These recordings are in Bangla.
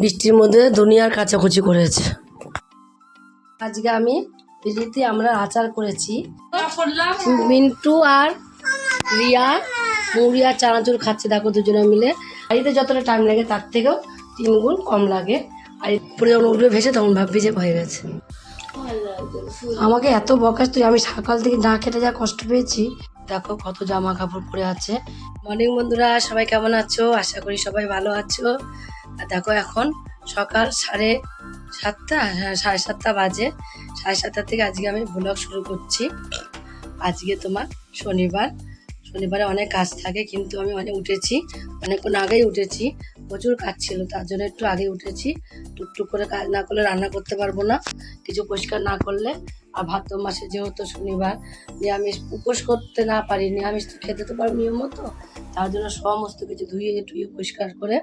বৃষ্টির মধ্যে দুনিয়ার কাচাকুচি করেছে। আজকে আমি পিজিতে আমরা আচার করেছি। মিন্টু আর রিয়া, মুড়ি আর চানাচুর খাচ্ছে। দেখো দুজনে মিলে। বাড়িতে যতটা টাইম লাগে তার থেকেও তিন গুণ কম লাগে। আর পরে যখন উঠবে ভেসে তখন ভাববি যে হয়ে গেছে। আমাকে এত বকাস তুই, আমি সকাল থেকে না খেতে যা কষ্ট পেয়েছি। দেখো কত জামা কাপড় পরে আছে। মর্নিং বন্ধুরা, সবাই কেমন আছো? আশা করি সবাই ভালো আছো। দেখো এখন সকাল সাড়ে সাতটা হ্যাঁ, সাড়ে সাতটা বাজে। সাড়ে সাতটা থেকে আজকে আমি ব্লগ শুরু করছি। আজকে তোমার শনিবার। শনিবারে অনেক কাজ থাকে কিন্তু আমি অনেক উঠেছি। অনেকক্ষণ আগেই উঠেছি। প্রচুর কাজ ছিল তার জন্য একটু আগে উঠেছি। টুকটুক করে কাজ না করলে রান্না করতে পারব না। কিছু পরিষ্কার না করলে। আর ভাদ্র মাসে যেহেতু শনিবার নিরামিষ উপোস করতে না পারি নিরামিষ তো খেতে তো পারব নিয়ম মতো। তার জন্য সমস্ত কিছু ধুয়ে টুয়ে পরিষ্কার করে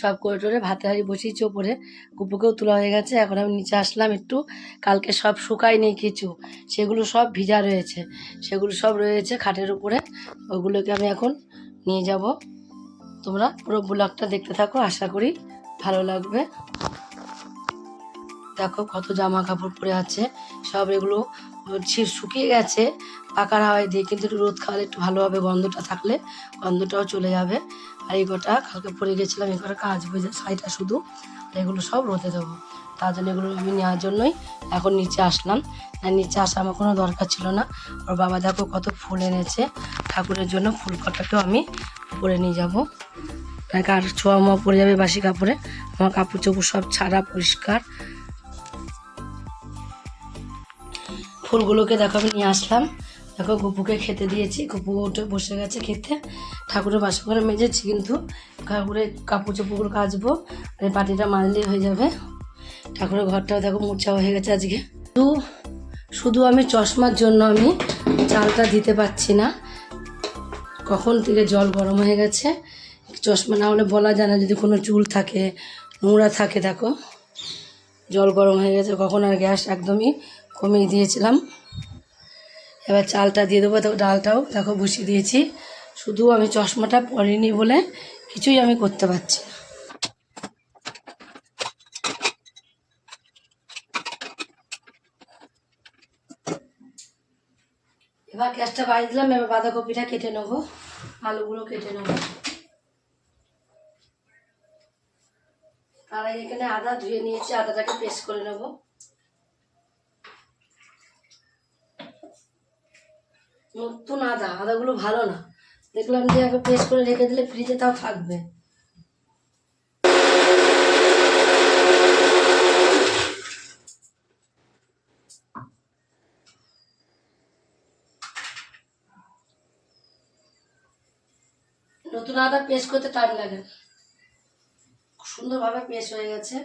সব করে টোরে ভাতে হাঁড়ি বসিয়েছি ওপরে। কুপুকেও তোলা হয়ে গেছে, এখন আমি নিচে আসলাম একটু। কালকে সব শুকাই নেই কিছু, সেগুলো সব ভিজা রয়েছে। সেগুলো সব রয়েছে খাটের উপরে, ওগুলোকে আমি এখন নিয়ে যাব। তোমরা পুরো ব্লগটা দেখতে থাকো, আশা করি ভালো লাগবে। দেখো কত জামা কাপড় পরে আছে, সব এগুলো শুকিয়ে গেছে, পাকার হাওয়ায় দিয়ে, কিন্তু একটু রোদ খাওয়ালে একটু ভালোভাবে গন্ধটা থাকলে, গন্ধটাও চলে যাবে। আর এই কটা কালকে পরে গেছিলাম, এই কাজ যায় শাড়িটা শুধু এগুলো সব রোদে দেবো। তার জন্য এগুলো আমি নেওয়ার জন্যই এখন নিচে আসলাম। আর নিচে আসা আমার কোনো দরকার ছিল না। ওর বাবা দেখো কত ফুল এনেছে। ঠাকুরের জন্য ফুল কটাকেও আমি উপরে নিয়ে যাব। আর ছোঁয়া মোয়া পরে যাবে বাসি কাপড়ে। আমার কাপড় চোপড় সব ছাড়া, পরিষ্কার। ফুলগুলোকে দেখো আমি নিয়ে আসলাম। দেখো গুপুকে খেতে দিয়েছি। গুপু উঠে বসে গেছে খেতে। ঠাকুরের বাসা করে মেজেছি কিন্তু ঠাকুরের কাপড় চোপড়গুলো কাচবো আর এই পাটিটা মাজলেই হয়ে যাবে। ঠাকুরের ঘরটাও দেখো মোছা হয়ে গেছে আজকে। শুধু শুধু আমি চশমার জন্য আমি চালটা দিতে পারছি না। কখন থেকে জল গরম হয়ে গেছে? চশমা না হলে বলা যায় না যদি কোনো চুল থাকে, নোংরা থাকে, দেখো। জল গরম হয়ে গেছে, কখন আর গ্যাস একদমই কমিয়ে দিয়েছিলাম। এবার চালটা দিয়ে দেবো ডালটাও দেখো বসিয়ে দিয়েছি। শুধু আমি চশমাটা পরিনি বলে কিছুই আমি করতে পারছি না। এবার গ্যাসটা বাড়িয়ে দিলাম, এবার বাঁধাকপিটা কেটে নেব, আলুগুলো কেটে নেব। তার এখানে আদা ধুয়ে নিয়েছি, আদাটাকে পেস্ট করে নেব। নতুন আদা আদাগুলো ভালো না। দেখলাম যে একবার পেস্ট করে রেখে দিলে ফ্রিজে তাও থাকবে। নতুন আদা পেস্ট করতে টাইম লাগে। সুন্দরভাবে পেস্ট হয়ে গেছে।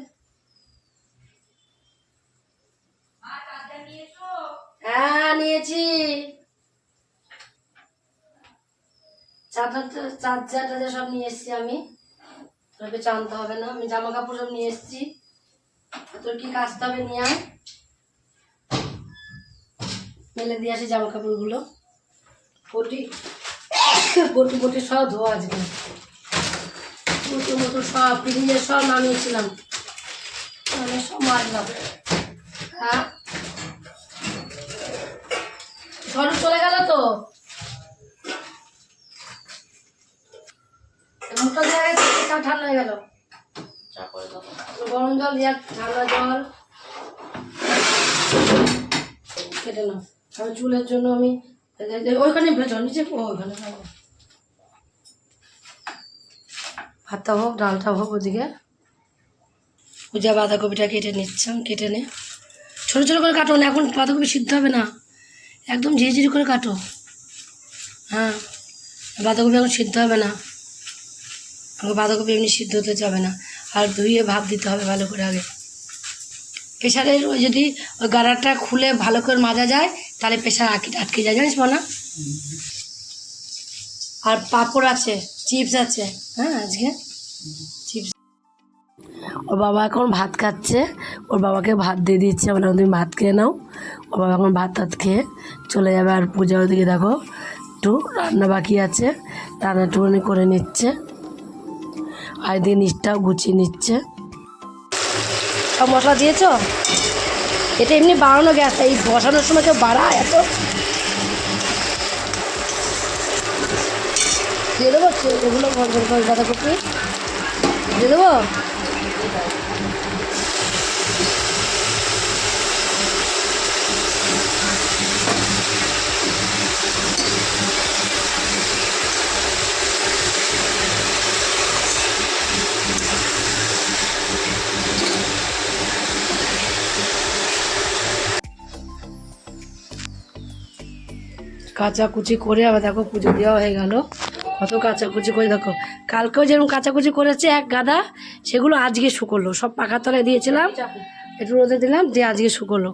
হ্যাঁ নিয়েছি। চাদর চার্জার টার্জার সব নিয়ে এসেছি আমি। তোকে জানতে হবে না, আমি জামা কাপড় সব নিয়ে এসেছি। তোর কি কাচতে হবে, নিয়ে আয়। মেলে দিয়ে আসি জামা কাপড়গুলো পটি পটি পটি সব ধোয়া আজকে। মতো মতো সব ফ্রিজে সব নামিয়েছিলাম। আমি সব মারলাম। হ্যাঁ? চলে গেল তো? ঠান্ডা হয়ে গেল। গরম জল দিয়া ঠান্ডা জল। কেটে নাও। আমি চুলের জন্য আমি ওইখানে ভেজো নিচে ওইখানে ভাতটা হোক ডালটা হোক ওদিকে। পূজা বাঁধাকপিটা কেটে নিচ্ছাম কেটে নে। ছোটো ছোটো করে কাটো না এখন বাঁধাকপি সিদ্ধ হবে না। একদম ঝিরিঝিরি করে কাটো। হ্যাঁ বাঁধাকপি এখন সিদ্ধ হবে না। আমাকে বাঁধাকপি এমনি সিদ্ধ হতে যাবে না। আর ধুয়ে ভাপ দিতে হবে ভালো করে আগে। প্রেশারের ওই যদি ওই গাড়াটা খুলে ভালো করে মাজা যায়, তাহলে প্রেশার আটকে আটকে যায়। জানিস না আর পাঁপড় আছে, চিপস আছে। হ্যাঁ আজকে? চিপস। ওর বাবা এখন ভাত খাচ্ছে। ওর বাবাকে ভাত দিয়ে দিচ্ছে। আমরা তুমি ভাত খেয়ে নাও। ওর বাবা এখন ভাত টাত খেয়ে চলে যাবে আর পূজা ওদিকে। দেখো, একটু রান্না বাকি আছে। রান্না একটুখানি করে নিচ্ছে। আর দিয়ে নিচটাও গুছিয়ে নিচ্ছে। সব মশলা দিয়েছ? এটা এমনি বাড়ানো গ্যাস এই বসানোর সময় কেউ বাড়া এত। দিয়ে দেবো, এগুলো বাঁধাকপি। দিয়ে দেবো? কাঁচা কুচি করে, আবার দেখো পুজো দেওয়া হয়ে গেল। কত কাঁচা কুচি করে, দেখো। কালকেও যেরকম কাঁচা কুচি করেছে এক গাদা, সেগুলো আজকে শুকোলো। সব পাখার তলায় দিয়েছিলাম, একটু রোদে দিলাম, দিয়ে আজকে শুকোলো।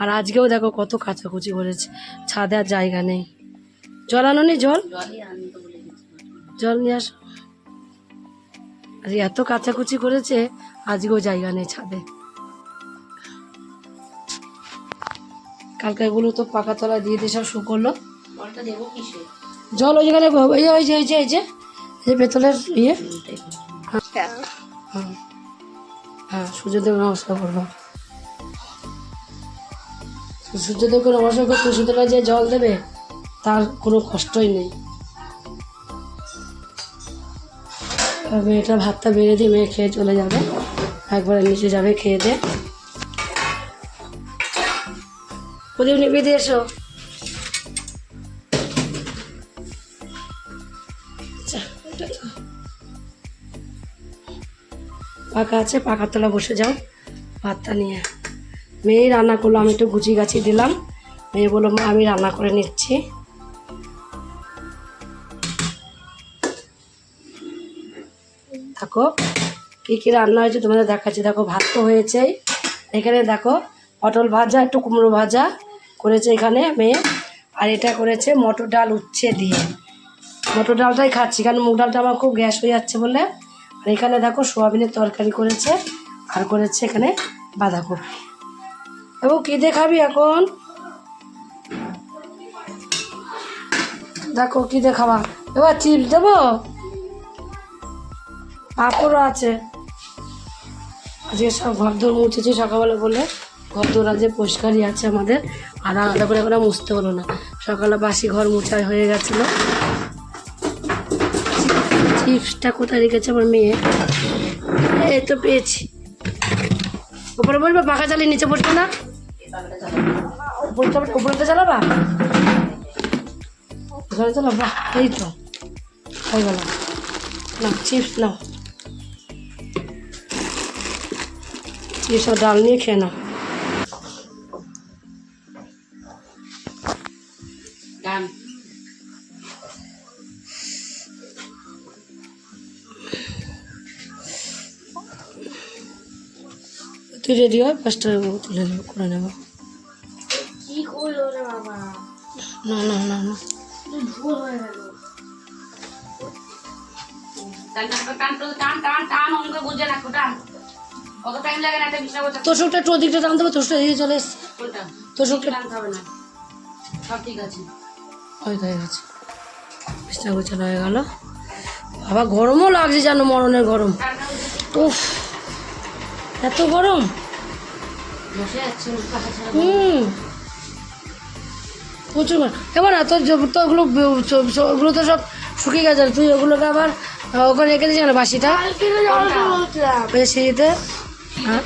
আর আজকেও দেখো কত কাঁচা কুচি করেছে। ছাদে আর জায়গা নেই। জল আনো নি, জল? জল নিয়ে আস। আর, এত কাচাকুচি করেছে, আজকেও জায়গা নেই ছাদে। কালকে এগুলো তো পাকা তলা দিয়ে দিয়ে সব শুকোলো। জল ওই এই ওই যে এই যে এই যে এই যে পেতলের ইয়ে। হ্যাঁ। হ্যাঁ। হ্যাঁ সূর্যদেব নমস্কার করব সূর্যদেবকে নমস্কার করে তুলসীতলা যে জল দেবে তার কোনো কষ্টই নেই। মেয়েটা ভাতটা বেড়ে দিয়ে মেয়ে খেয়ে চলে যাবে। একবারে নিচে যাবে খেয়ে দে প্রদীপ নিবি দিয়ে এসো। পাকা আছে, পাকার তলা বসে যাও। ভাতটা নিয়ে। মেয়ে রান্না করল, আমি একটু গুছি গাছি দিলাম। মেয়ে বলল আমি রান্না করে নিচ্ছি। দেখো, কী কী রান্না হয়েছে তোমাদের দেখাচ্ছি। দেখো, ভাত তো হয়েছে এখানে দেখো, পটল ভাজা, একটু কুমড়ো ভাজা করেছে এখানে মেয়ে। আর এটা করেছে মটর ডাল উচ্ছে দিয়ে। মটর ডালটাই খাচ্ছি, কারণ মুগ ডালটা আমার খুব গ্যাস হয়ে যাচ্ছে বলে এখানে দেখো সোয়াবিনের তরকারি করেছে আর করেছে এখানে বাঁধাকপি। এবং কী দিয়ে খাবি এখন? দেখো কী খাওয়া এবার চিপস দেবো? পাঁপড়ও আছে। আজকে সব ঘর দৌড় মুছেছি সকালবেলা বলে। ঘর দৌড় আজকে পরিষ্কারই আছে আমাদের। আর আলাদা করে করে মুছতে হলো না। সকালে বাসি ঘর মুছা হয়ে গেছিল। চিপসটা কোথায় রেখেছে আমার মেয়ে? এই তো পেয়েছি। উপরে বলবে পাখা চালিয়ে নিচে বসবে না? উপরে তো চালাবা? ওখানে চালাবা? এই তো। হয়ে গেল। না চিপস নাও। চিপস আর ডাল নিয়ে খেয়ে নাও। তুই রেডি হয় পাঁচটা তুলে নেব করে নেব না না না না। একটা ওদিকটা টানতে হবে এদিকে চলে এসছে সব ঠিক আছে। ওই হয়ে গেছে। বিছনা গোছানো হয়ে গেল। বাবা গরমও লাগছে জানো মরণের গরম। উফ এত গরম। হুম। প্রচুর এবার না তোর তো ওগুলো ওগুলো তো সব শুকিয়ে গেছে তুই ওগুলোকে আবার ওখানে রেখে দিয়েছি না বাসিটা? সিঁড়িতে? হ্যাঁ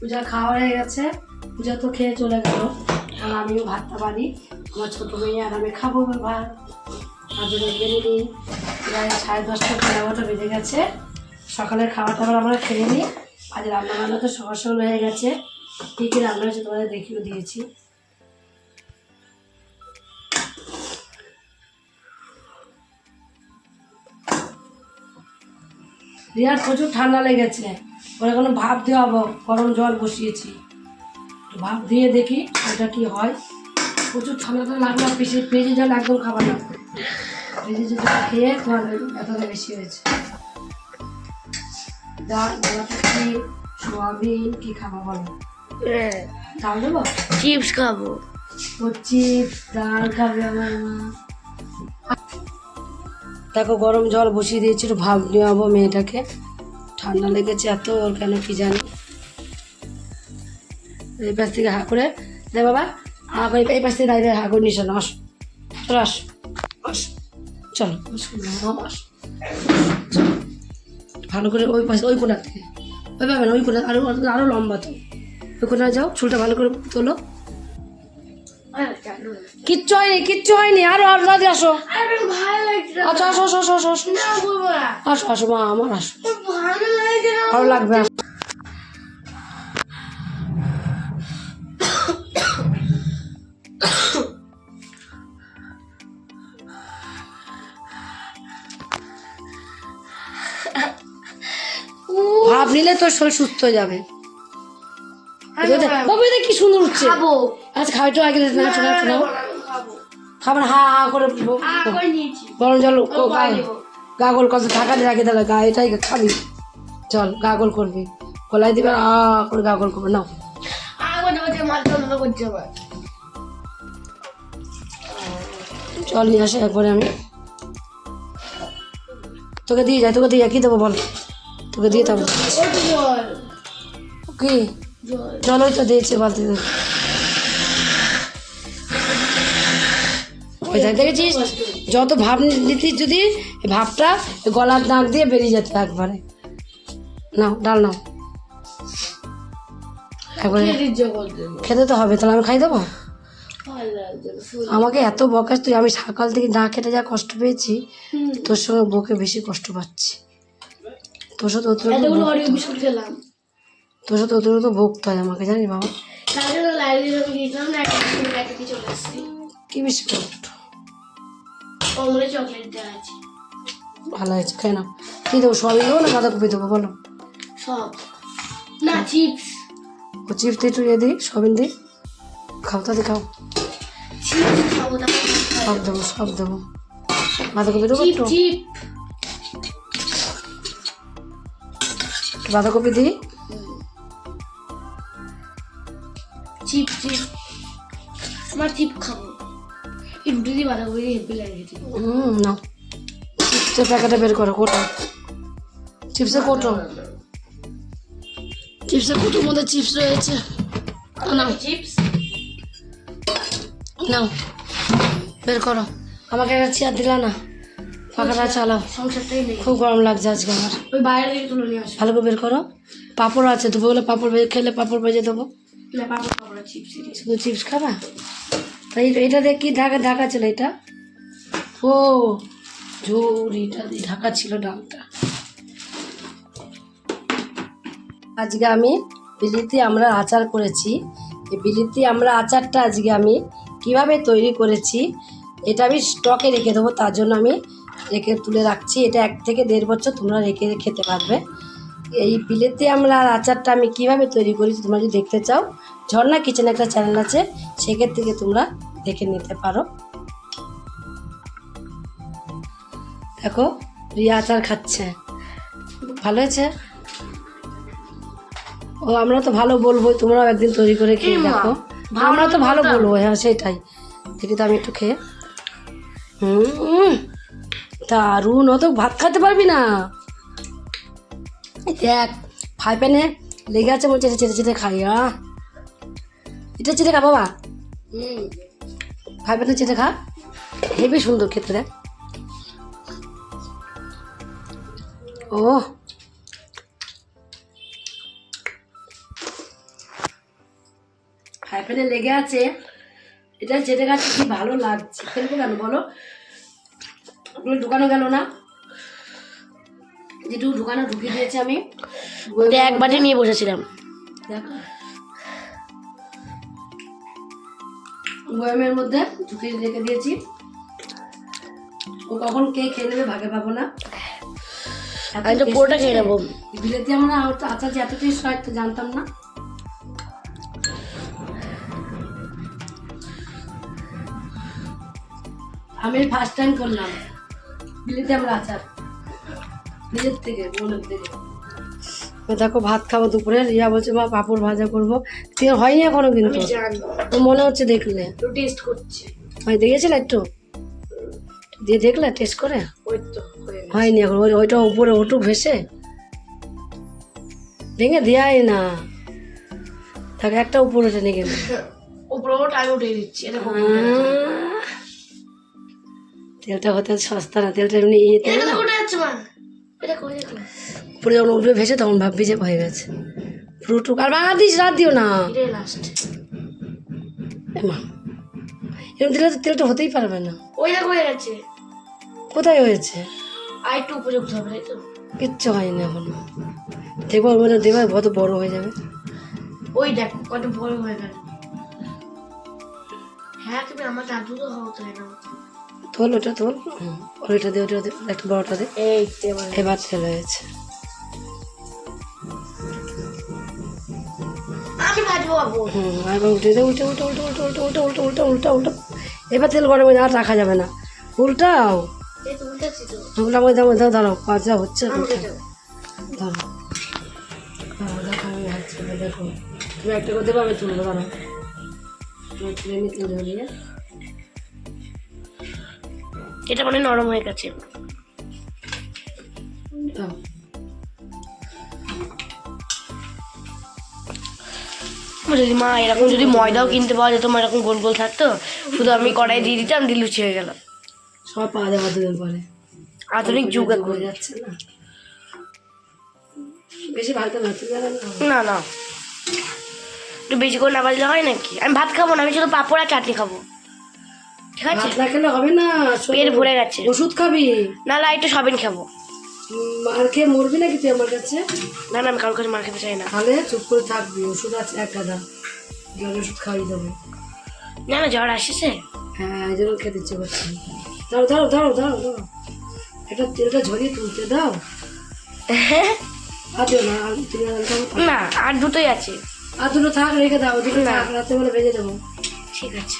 পূজা খাওয়া হয়ে গেছে। পূজা তো খেয়ে চলে গেল। আর আমিও ভাতটা পারি আমার ছোটো মেয়ে আর আমি খাব ভাত। আর জন্য বেরিয়ে নিই। প্রায় সাড়ে দশটা এগারোটা বেজে গেছে। সকালের খাবার টাবার আমরা খেয়ে নিই। আজ রান্না বান্না তো সকাল সকাল হয়ে গেছে। কী কী রান্না হয়েছে তোমাদের দেখিয়ে দিয়েছি। রিয়ার প্রচুর ঠান্ডা লেগেছে। ওরা কোনো ভাপ দেওয়া গরম জল বসিয়েছি। ভাপ দিয়ে দেখি ওটা কি হয়। প্রচুর ঠান্ডাটা লাগল পেশে পেঁজে জল একদম খাবার না। পেঁজে জল খেয়ে তোমার ব্যথাটা বেশি হয়েছে। ডাল সোয়াবিন কি খাব বলো? দেবো? চিপস খাব। ও চিপস ডাল খাবে আমার মা। দেখো গরম জল বসিয়ে দিয়েছি একটু ভাব নেওয়াবো মেয়েটাকে। ঠান্ডা লেগেছে এত ওর কেন কি জানি। এই পাশ থেকে হা করে দে বাবা হা করে এই পাশ থেকে দাঁড়িয়ে হা করে নিস না আস চলো আস। আস চলো। আস। ভালো করে ওই পাশে ওই কোনার থেকে ওই পাবেন ওই কোনা আরও আরও লম্বা তো। ওই কোনায় যাও চুলটা ভালো করে তোলো। কিচ্ছু হয়নি কিচ্ছু হয়নি। আরও আরও দাদি আসো। আরে। আচ্ছা আসো আসো আসো আসো আসো। আসো আসো মা আমার আসো। না। লাগবে। ভাব নিলে তোর শরীর সুস্থ হয়ে যাবে। বাবু এটা কি সুন্দর উঠছে খাব। আচ্ছা খাওয়াই তো আগে না শোনা শোনা খাব খাবার হা হা করে গরম জল গাগল কত দিয়ে রাখে তাহলে গা এটাই খাবি। চল গাগল করবি। গলায় দিবে আর আ করে গাগল করবে নাও। চল নিয়ে আসে একবারে আমি। তোকে দিয়ে যাই তোকে দিয়ে যাই কী দেবো বল? তোকে দিয়ে দেবো ও তো জল কি জল জল ওই তো দিয়েছে বালতি দেখেছিস? যত ভাব নিতিস যদি ভাবটা গলার দাগ দিয়ে বেরিয়ে যেত একবারে। নাও ডাল নাও। একবারে খেতে তো হবে তাহলে আমি খাই দেবো? না। আমাকে এত বকাস তুই আমি সকাল থেকে না খেতে যা কষ্ট পেয়েছি তোর সঙ্গে বকে বেশি কষ্ট পাচ্ছি। তোর সাথে অত এতগুলো অরিও বিস্কুট খেলাম। তোর সাথে অত তো ভোগতে হয় আমাকে জানি বাবা। বিস্কুট কি বেশি চকলেট দেওয়া আছে। ভালো হয়েছে খাই না কী দেবো সবই দেবো না বাঁধাকপি দেবো বলো? সব। না চিপস ও চিপস দিয়ে একটু ইয়ে দিই সবিন দিই খাও তাতে খাও। সব দেবো সব দেবো। বাঁধাকপি দেবো চিপ একটু? বাঁধাকপি দিই? Chip chip. আমার চিপ খাব। এই রুটি দিয়ে বাঁধা করে হেপি লাগে হুম না চিপসের প্যাকেটে বের করো কোটো। চিপসের কোটো। চিপসের কোটোর মধ্যে চিপস রয়েছে। নাও। চিপস? নাও। বের করো। আমাকে একটা চেয়ার দিলা না? পাখাটা চালাও। খুব গরম লাগছে আজকে আমার। ওই বাইরে থেকে তুলে নিয়ে আসো। ভালো করে বের করো। পাঁপড় আছে দুপুরবেলা পাঁপড় ভেজে খেলে পাঁপড় ভেজে দেবো। শুধু চিপস খাবা? তাই এটা দিয়ে কি ঢাকা ঢাকা ছিল এটা? ও ঝুড়িটা দিয়ে ঢাকা ছিল ডালটা। আজকে আমি বিলিতি আমরা আচার করেছি। এই বিলিতি আমরা আচারটা আজকে আমি কীভাবে তৈরি করেছি এটা আমি স্টকে রেখে দেবো তার জন্য আমি রেখে তুলে রাখছি। এটা এক থেকে দেড় বছর তোমরা রেখে খেতে পারবে। এই বিলেতে আমরা আচারটা আমি কীভাবে তৈরি করেছি তোমরা যদি দেখতে চাও ঝর্ণা কিচেন একটা চ্যানেল আছে সেখান থেকে তোমরা দেখে নিতে পারো। দেখো রিয়া আচার খাচ্ছে। ভালো হয়েছে? ও আমরা তো ভালো বলব তোমরাও একদিন তৈরি করে খেয়ে দেখো। আমরা তো ভালো বলব হ্যাঁ সেটাই। দেখি তো আমি একটু খেয়ে। হুম। দারুণ, অত ভাত খেতে পারবি না। দেখ, ফ্রাই প্যানে লেগে আছে মনে চেটে চেটে খাই আ এটা চেটে খা বাবা। ফ্রাই প্যানে চেটে খা। হেবি সুন্দর খেতে দেখ ও। ফ্রাই প্যানে লেগে আছে। এটা চেটে খাচ্ছে, কি ভালো লাগছে। ফেলব কেন বলো? ওগুলো ঢুকানো গেল না। যেটুকু ঢুকানো ঢুকিয়ে দিয়েছি আমি। এক বাটি নিয়ে বসেছিলাম। গরমের মধ্যে ঢুকিয়ে রেখে দিয়েছি। ও কখন কে খেয়ে নেবে ভাগে পাবো না। আমি তো পুরোটা খেয়ে নেব। বিলেতি আমরা আচার যে এত টেস্ট হয় তো জানতাম না। আমি ফার্স্ট টাইম করলাম। বিলেতি আমরা আচার। নিজের থেকে বোনের থেকে। দেখো ভাত খাব দুপুরে। রিয়া বলছে মা পাঁপড় ভাজা করব। তুই হয়নি এখনও কিন্তু মনে হচ্ছে দেখলে। টেস্ট করছে। হয় দেখেছিল একটু? দিয়ে দেখলে টেস্ট করে? হয়ে। হয়নি এখন। ওই ওইটা উপরে ওটুক ভেসে। ভেঙে দেয়াই না। তাকে একটা উপরে টেনে গেল। উপরে ওটা আমি উঠে দিচ্ছি তেলটা হতে সস্তা না তেলটা এমনি ইয়ে তেল না? তো উঠে যাচ্ছে এটা করে দেখো? উপরে যখন উঠবে ভেসে তখন ভাববি যে হয়ে গেছে। পুরোটুক আর ভাঙা দিস রাত দিও না। এরকম দিলে তো তেলটা হতেই পারবে না। ওই দেখো হয়ে গেছে। কোথায় হয়েছে? আর একটু উপরে উঠতে হবে তো। কিচ্ছু হয়নি এখনও। দেখব ওর মধ্যে দেবে কত বড় হয়ে যাবে। ওই দেখো কত বড় হয়ে গেল। হ্যাঁ তুমি আমার দাদু তো হওয়া না তোল ওটা তোল ওইটা দে ওটা দে একটা বড়টা দে। এই এবার তেল হয়েছে এবার উঠে দে উল্টে উল্টে উল্টে উল্টে উল্টে উল্টে উল্টে উল্টে উল্টে উল্টে এবার তেল গরমে আর রাখা যাবে না। উল্টাও। উল্টা মধ্যে মধ্যে দাঁড়াও কাজা হচ্ছে দাঁড়াও। দেখো তুমি একটা করে দেবো আমি তুলবো তুমি তুলে নিয়ে এটা মানে নরম হয়ে গেছে। যদি মা এরকম যদি ময়দাও কিনতে পাওয়া যেত মা এরকম গোল গোল থাকতো শুধু আমি কড়াই দিয়ে দিতাম দিয়ে লুচি হয়ে গেল। সব পাওয়া যাবে দুদিন পরে আধুনিক যুগ এখন। হয়ে যাচ্ছে বেশি ভালো না। না না। একটু বেশি করে না বাজলে হয় নাকি? আমি ভাত খাব না আমি শুধু পাপড় আর চাটনি খাব। ঠিক আছে না খেলে হবে না পেট ভরে গেছে। ওষুধ খাবি? না না সবেন খাব। খেয়ে মরবি নাকি তুই আমার কাছে? না না আমি কারোর কাছে মার খেতে চাই না। তাহলে চুপ করে থাকবি ওষুধ আছে এক গাদা। জল ওষুধ দেবো। না না জ্বর আসিছে। হ্যাঁ এই জন্য খেতে ইচ্ছে করছে দাঁড়ো দাঁড়ো দাঁড়ো দাঁড়ো দাঁড়ো এটা তেলটা ঝরিয়ে তুলতে দাও। আর না আর খাব। না আর দুটোই আছে। আর দুটো থাক রেখে দাও দুটো না। থাক রাতে বেলা ভেজে দেবো। ঠিক আছে।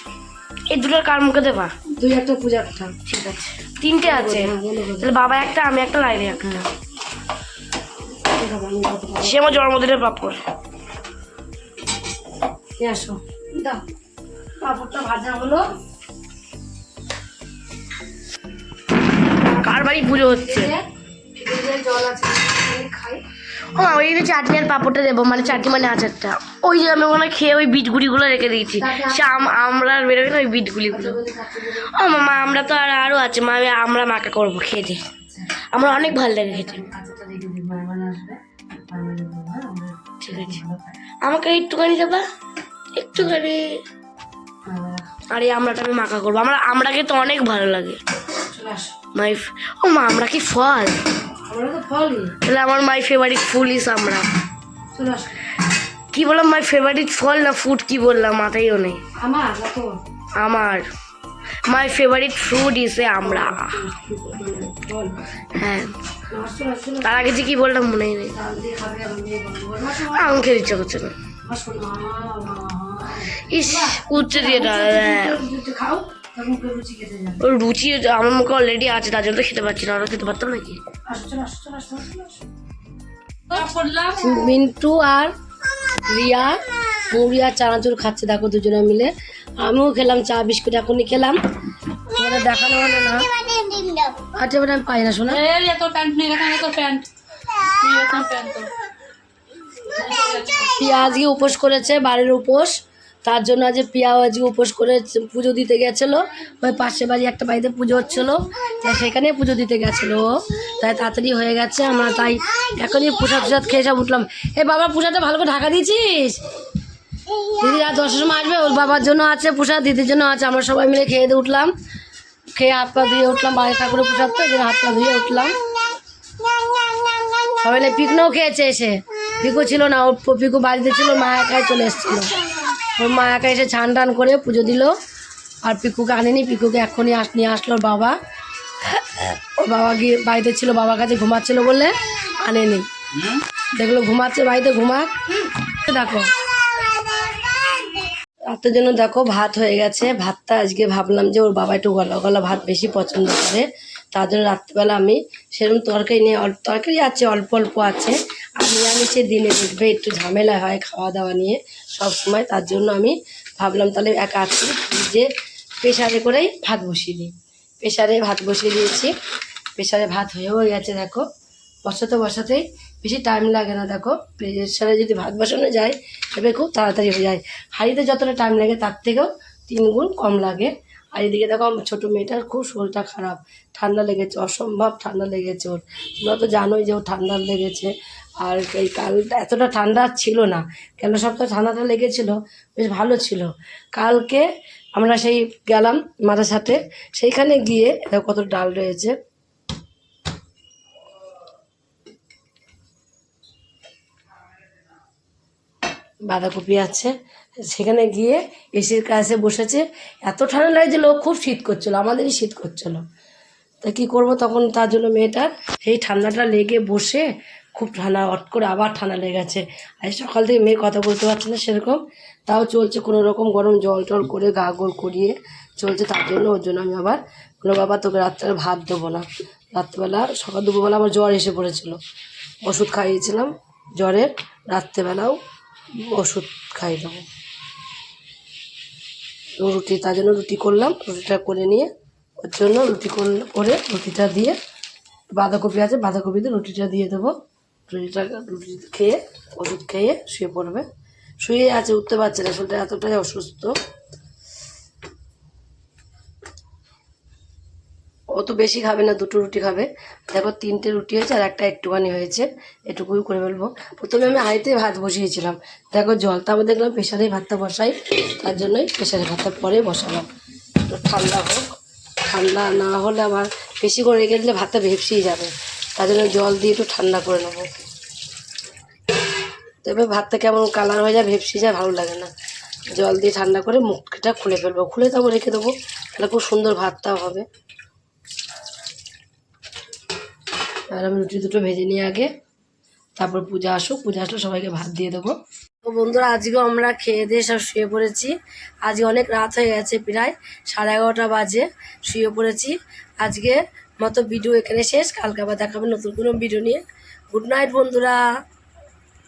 এই দুটোর কার মুখে দেবা? দুই একটা পূজার থাক ঠিক আছে। তিনটে আছে? হ্যাঁ তাহলে বাবা একটা আমি একটা লাইনে একটা। সে আমার জন্মদিনের পাপড়। আসো। দাও। পাঁপড়টা ভাজা হলো। কার বাড়ি পুজো হচ্ছে? জল আছে। ও ওই যে চাটনি আর পাপড়টা দেবো মানে চাটনি মানে আচারটা। ওই যে আমি ওখানে খেয়ে ওই বিট গুঁড়িগুলো রেখে দিয়েছি। সে আমরা আর বেরোবে না ওই বিট গুলিগুলো ও মামা আমরা তো আর আরও আছে। মা আমি আমরা মাকা করব খেতে আমার অনেক ভালো লাগে খেতে। ঠিক আছে। আমাকে একটুখানি দেবা? একটুখানি। আরে আমরাটা আমি মাকা করব। আমরা আমরাকে তো অনেক ভালো লাগে। মাই ও মা আমরা কি ফল? তাহলে আমার মাই ফেভারিট ফুল ইস আমরা কি বললাম মাই ফেভারিট ফল না ফুড কি বললাম মাথায়ও নেই আমার আমার মাই ফেভারিট ফ্রুট ইসে আমরা হ্যাঁ তার আগে যে কি বললাম মনেই নেই আমি খেতে ইচ্ছা করছে না ইস উচ্চ দিয়ে হ্যাঁ। খাও ওর রুচি আমার মুখে অলরেডি আছে তার জন্য তো খেতে পারছি না আরও খেতে পারতাম নাকি? মিন্টু আর রিয়া আর চানাচুর খাচ্ছে দেখো দুজনে মিলে। আমিও খেলাম চা বিস্কুট এখনই খেলাম। তোমাদের দেখানো হলো না। আচ্ছা এবার আমি পাই না শোনা। তোর প্যান্ট নিয়ে গেছে তোর প্যান্ট। প্যান্ট তো পিয়া আজকে উপোস করেছে বাড়ির উপোস। তার জন্য আজ পিয়াও আজকে উপোস করে পুজো দিতে গেছিল। ওই পাশে বাড়ি একটা বাড়িতে পুজো হচ্ছিল। তাই সেখানে পুজো দিতে গেছিল তাই তাড়াতাড়ি হয়ে গেছে আমরা, তাই এখনই প্রসাদ প্রসাদ খেয়ে সব উঠলাম। এ বাবা, প্রসাদটা ভালো করে ঢাকা দিয়েছিস? দিদি রাত দশটার সময় আসবে, ওর বাবার জন্য আছে প্রসাদ, দিদির জন্য আছে। আমরা সবাই মিলে খেয়ে দিয়ে উঠলাম। খেয়ে হাত পা ধুয়ে উঠলাম বাড়ি ঠাকুরের প্রসাদ তো হাত পা ধুয়ে উঠলাম। সবাই পিকনও খেয়েছে এসে। পিকু ছিল না ওর পিকু বাড়িতে ছিল, মা একাই চলে এসেছিল। ওর মা একা এসে ছান টান করে পুজো দিল। আর পিকুকে আনেনি, পিকুকে এখনই আস, নিয়ে আসলো বাবা। ওর বাবা গিয়ে বাড়িতে ছিল, বাবার কাছে ঘুমাচ্ছিল বলে আনেনি। দেখল ঘুমাচ্ছে, বাড়িতে ঘুমাক। দেখো। রাতের জন্য দেখো ভাত হয়ে গেছে। ভাতটা আজকে ভাবলাম যে ওর বাবা একটু গলা গলা ভাত বেশি পছন্দ করে। তার জন্য রাত্রিবেলা আমি সেরকম তরকারি নিয়ে তরকারি আছে, অল্প অল্প আছে। নিরামিষের দিনে উঠবে, একটু ঝামেলা হয় খাওয়া দাওয়া নিয়ে সব সময়, তার জন্য আমি ভাবলাম তাহলে এক আজকে যে প্রেশারে করেই ভাত বসিয়ে দিই। প্রেশারে ভাত বসিয়ে দিয়েছি প্রেশারে ভাত হয়েও গেছে, দেখো। বসাতে বসাতেই বেশি টাইম লাগে না, দেখো। প্রেশারে যদি ভাত বসানো যায়, তবে খুব তাড়াতাড়ি হয়ে যায়। হাঁড়িতে যতটা টাইম লাগে, তার থেকেও তিন গুণ কম লাগে। আর এদিকে দেখো আমার ছোটো মেয়েটার খুব শরীরটা খারাপ। ঠান্ডা লেগেছে, অসম্ভব ঠান্ডা লেগেছে ওর। তোমরা তো জানোই যে ওর ঠান্ডা লেগেছে। আর এই কালটা এতটা ঠান্ডা ছিল না। কেন সপ্তাহে ঠান্ডাটা লেগেছিল? বেশ ভালো ছিল। কালকে আমরা সেই গেলাম মাথার সাথে। সেইখানে গিয়ে দেখো কত ডাল রয়েছে। বাঁধাকপি আছে। সেখানে গিয়ে এসির কাছে বসেছে। এত ঠান্ডা লাগছিল খুব শীত করছিল, আমাদেরই শীত করছিল। তা কী করব তখন তার জন্য মেয়েটার, সেই ঠান্ডাটা লেগে বসে খুব ঠান্ডা অট করে আবার ঠান্ডা লেগেছে আর সকাল থেকে মেয়ে কথা বলতে পারছে না সেরকম, তাও চলছে কোনো রকম গরম জল টল করে গা গোল করিয়ে চলছে, তার জন্য ওর জন্য আমি আবার কোনো বাবা, তোকে রাত্রে ভাত দেবো না। রাত্রেবেলা, সকাল দুপুরবেলা আমার জ্বর এসে পড়েছিল। ওষুধ খাইয়েছিলাম, জ্বরের, রাত্রেবেলাও ওষুধ খাইয়ে দেবো রুটি, তার জন্য রুটি করলাম। রুটিটা করে নিয়ে ওর জন্য রুটি করে রুটিটা দিয়ে বাঁধাকপি আছে বাঁধাকপিতে রুটিটা দিয়ে দেবো। রুটিটা, রুটি খেয়ে, ওষুধ খেয়ে শুয়ে পড়বে। শুয়ে আছে, উঠতে পারছে না, শরীরটা এতটাই অসুস্থ। ও তো বেশি খাবে না, দুটো রুটি খাবে। দেখো তিনটে রুটি হয়েছে আর একটা একটুখানি হয়েছে। এটুকুই করে ফেলব। প্রথমে আমি হাঁড়িতে ভাত বসিয়েছিলাম। দেখো জল তারপর দেখলাম প্রেশারে ভাতটা বসাই। তার জন্যই প্রেশারে ভাতটা পরে বসালাম। একটু ঠান্ডা হোক। ঠান্ডা না হলে আমার বেশি করে রেখে দিলে ভাতটা ভেপসেই যাবে। তার জন্য জল দিয়ে একটু ঠান্ডা করে নেব। তবে ভাতটা কেমন কালার হয়ে যায় ভেপসি যায়, ভালো লাগে না। জল দিয়ে ঠান্ডা করে মুখটা খুলে ফেলব। খুলে তারপর রেখে দেবো। তাহলে খুব সুন্দর ভাতটাও হবে। আর আমি রুটি দুটো ভেজে নিই আগে। তারপর পূজা আসুক, পূজা আসলে সবাইকে ভাত দিয়ে দেবো। তো বন্ধুরা, আজকেও আমরা খেয়ে দিয়ে সব শুয়ে পড়েছি। আজকে অনেক রাত হয়ে গেছে প্রায়, সাড়ে এগারোটা বাজে, শুয়ে পড়েছি। আজকে মতো ভিডিও এখানে শেষ। কালকে আবার দেখাবে নতুন কোনো ভিডিও নিয়ে। গুড নাইট বন্ধুরা।